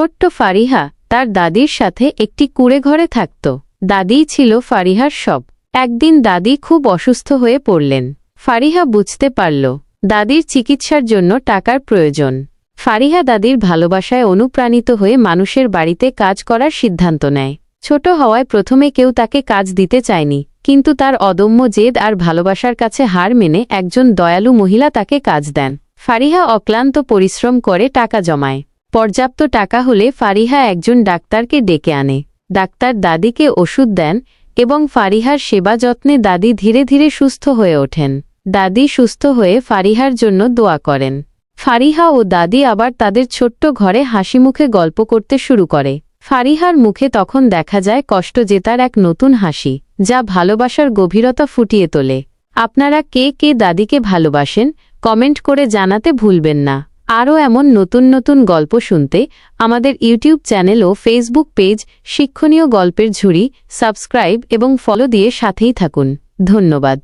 ছোট্ট ফারিহা তার দাদির সাথে একটি কুড়ে ঘরে থাকত। দাদিই ছিল ফারিহার সব। একদিন দাদি খুব অসুস্থ হয়ে পড়লেন। ফারিহা বুঝতে পারল, দাদির চিকিৎসার জন্য টাকার প্রয়োজন। ফারিহা দাদির ভালোবাসায় অনুপ্রাণিত হয়ে মানুষের বাড়িতে কাজ করার সিদ্ধান্ত নেয়। ছোট হওয়ায় প্রথমে কেউ তাকে কাজ দিতে চায়নি, কিন্তু তার অদম্য জেদ আর ভালোবাসার কাছে হার মেনে একজন দয়ালু মহিলা তাকে কাজ দেন। ফারিহা অক্লান্ত পরিশ্রম করে টাকা জমায়। পর্যাপ্ত টাকা হলে ফারিহা একজন ডাক্তারকে ডেকে আনে। ডাক্তার দাদিকে ওষুধ দেন এবং ফারিহার সেবা যত্নে দাদি ধীরে ধীরে সুস্থ হয়ে ওঠেন। দাদি সুস্থ হয়ে ফারিহার জন্য দোয়া করেন। ফারিহা ও দাদি আবার তাদের ছোট্ট ঘরে হাসিমুখে গল্প করতে শুরু করে। ফারিহার মুখে তখন দেখা যায় কষ্ট জেতার এক নতুন হাসি, যা ভালোবাসার গভীরতা ফুটিয়ে তোলে। আপনারা কে কে দাদিকে ভালোবাসেন, কমেন্ট করে জানাতে ভুলবেন না। আরও এমন নতুন নতুন গল্প শুনতে আমাদের ইউটিউব চ্যানেল ও ফেসবুক পেজ শিক্ষণীয় গল্পের ঝুড়ি সাবস্ক্রাইব এবং ফলো দিয়ে সাথেই থাকুন। ধন্যবাদ।